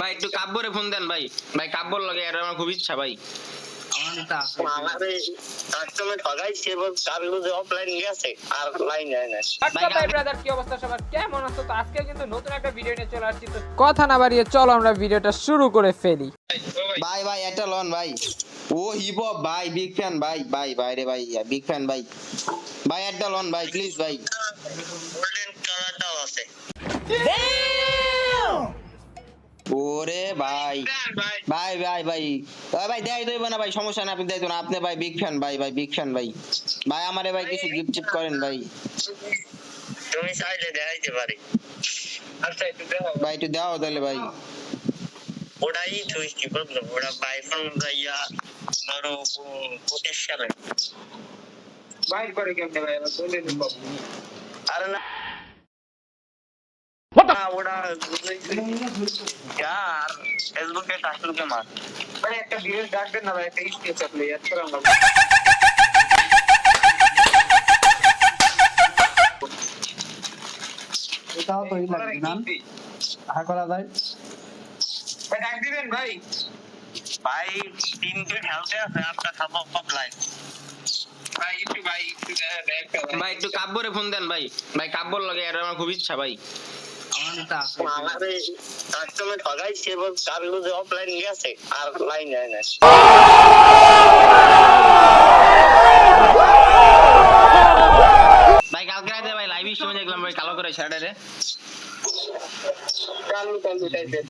ভাই একটু কাব্যরে ফোন দেন ভাই। ভাই কাব্যর লগে আর আমার খুব ইচ্ছা ভাই। আমারে কাস্টমার ঠগাইছে এবং কাবিল যে অফলাইন গেছে আর লাইন যায় না। হোয়াটসঅ্যাপ ভাই ব্রাদার কি অবস্থা সবার? কেমন আছো? তো আজকে কিন্তু নতুন একটা ভিডিও নিয়ে চলে আসছি তো কথা না বাড়িয়ে চলো আমরা ভিডিওটা শুরু করে ফেলি। ভাই ভাই একটা লন ভাই। ও হিপ ভাই বিগ ফ্যান ভাই ভাই ভাই রে ভাই বিগ ফ্যান ভাই। ভাই একটা লন ভাই প্লিজ ভাই। ওরে ভাই। ভাই ভাই ভাই। ভাই ভাই দেয় দইব না ভাই সমস্যা না আপনি দেয় না আপনি ভাই বিগ ফ্যান ভাই ভাই বিগ ফ্যান ভাই। ভাই আমারে ভাই কিছু গিফট টিপ করেন ভাই। তুমি চাইলে দেখাইতে পারি। আচ্ছা একটু দেখো ভাই একটু দাও তাহলে ভাই। ওটাই তুই কি বলব ওটা বাইফোন যাইয়া ধরো পঁচিশ সালে। বাইর করে কেমনে ভাই? বলে দিন আরে না। यार ফেসবুকে টাকলুকে মার। ভাই একটা ভিডিও ডাক দেন না ভাই একটা স্কেচ আপনি ইয়াদ করে আমরা এটাও তো লাগবে না আশা করা যায়। ভাই ডাক দিবেন ভাই। ভাই তিনটে খেলতে আছে আপনার খাব অফলাইন ভাই একটু ভাই একটু ভাই একটু কাব্যরে ফোন দেন ভাই। ভাই কাব্যর লগে আর আমার খুব ইচ্ছা ভাই। আমারে কাস্টমার ঠগাইছে এবং কাবিল যে অফলাইন গেছে আর লাইন যায় না। ভাই কালকে রাতে ভাই লাইভ স্ট্রিমে দেখলাম ভাই কালো করে ছেড়ে রে কালু কালু টাইপের